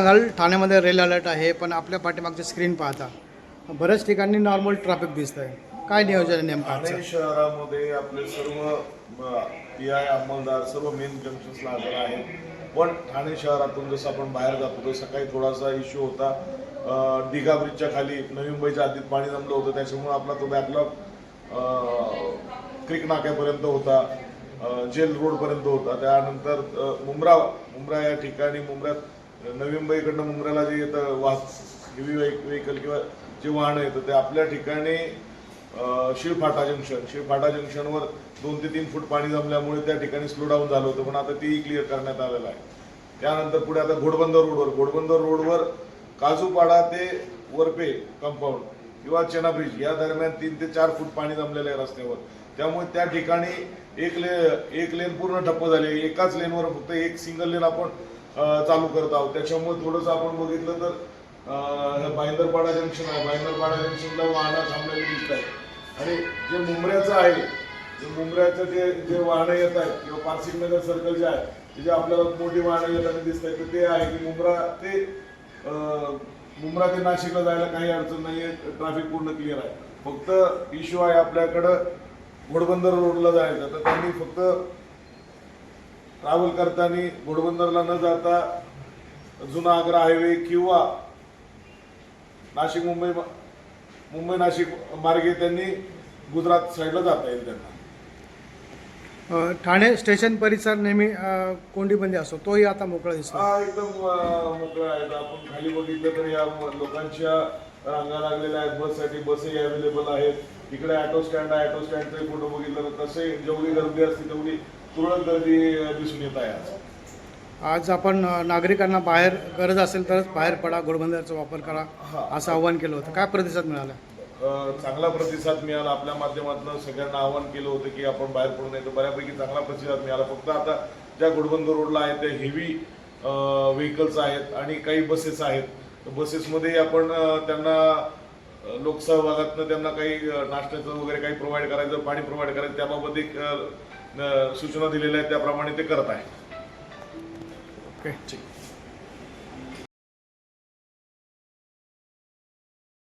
सांगाल ठाण्यामध्ये rail alert आहे पण आपल्या पाठीमागची स्क्रीन पाहता. बऱ्याच ठिकाणी नॉर्मल ट्रॅफिक दिसत आहे काय नियोजन आहे नेमकं ठाणे शहरामध्ये आपले सर्व पी आय अंमलदार सर्व मेन जंक्शन्सला हजर आहेत. पण ठाणे शहरातून जसं आपण बाहेर जातो होतो सकाळी थोडासा इश्यू होता. अं, दिघा ब्रिजच्या खाली नवी मुंबईच्या आधीत पाणी जमलं होतं. त्याच्यामुळे आपला तो बॅकलॉग क्रिक नाक्यापर्यंत होता. अं, जेल रोडपर्यंत होता. त्यानंतर अं, मुंब्रा मुंब्रा या ठिकाणी मुंब्र्यात नवी मुंबईकडनं मुंब्राला जे येतं वाहत हेवी व्हेकल किंवा जे वाहनं येतं ते आपल्या ठिकाणी अं, शिळफाटा जंक्शन शिळफाटा जंक्शनवर दोन ते तीन फूट पाणी जमल्यामुळे त्या ठिकाणी स्लो डाऊन झालं होतं पण आता तेही क्लिअर करण्यात आलेलं आहे. त्यानंतर पुढे आता घोडबंदर रोडवर घोडबंदर रोडवर काजूपाडा ते वरपे कंपाऊंड किंवा चेनाब्रिज या दरम्यान तीन ते चार फूट पाणी जमलेलं आहे रस्त्यावर. त्यामुळे त्या ठिकाणी एक ले एक लेन पूर्ण ठप्प झाली आहे. एकाच लेनवर फक्त एक सिंगल लेन आपण चालू करत आहोत. त्याच्यामुळे थोडंसं आपण बघितलं तर अं, भाईंदरपाडा जंक्शन आहे. भाईंदरपाडा जंक्शनला वाहनं थांबलेली दिसत आहेत. आणि जे मुंबऱ्याचं आहे जे मुंबऱ्याचं जे जे वाहनं येत आहेत किंवा पारसिक नगर सर्कल जे आहे तिथे जे आपल्याला मोठी वाहनं येताना दिसत आहेत तर ते आहे की मुंब्रा ते मुंब्रा ते नाशिकला जायला काही अडचण नाही आहे ट्रॅफिक पूर्ण क्लिअर आहे. फक्त इश्यू आहे आपल्याकडं घोडबंदर रोडला जायचं. तर त्यांनी फक्त ट्रॅव्हल करताना घोडबंदरला न जाता जुना आग्रा हायवे किंवा नाशिक मुंबई मुंबई नाशिक मार्गे त्यांनी गुजरात साईडला जाता येईल त्यांना. ठाणे स्टेशन परिसर नेहमी अ, कोंडीबंदी असतो. तोही आता मोकळा दिसतो. हा एकदम मोकळा आहे. आपण खाली बघितलं तर या लोकांच्या रांगा लागलेल्या आहेत. बससाठी बसही अवेलेबल आहेत. इकडे ऑटो स्टँड आहे. ऑटो स्टँडचे फोटो बघितलं तर तसे जेवढी गर्दी असते तेवढी तुरळक गर्दी दिसून येत आहे आज. आज आपण नागरिकांना बाहेर गरज असेल तरच बाहेर पडा घोडबंदरचा वापर करा. असं आव्हान केलं होतं. काय प्रतिसाद मिळाला? चांगला प्रतिसाद मिळाला. आपल्या माध्यमातून सगळ्यांना आवाहन केलं होतं की आपण बाहेर पडू नये. तर बऱ्यापैकी चांगला प्रतिसाद मिळाला. फक्त आता ज्या घोडबंदर रोडला आहेत त्या हेवी व्हेकल्स आहेत आणि काही बसेस आहेत. तर बसेसमध्ये आपण त्यांना लोकसहभागातनं त्यांना काही नाश्त्याचं वगैरे काही प्रोव्हाइड करायचं पाणी प्रोव्हाइड करायचं त्याबाबत एक सूचना दिलेल्या आहेत त्याप्रमाणे ते करत आहे. ठीक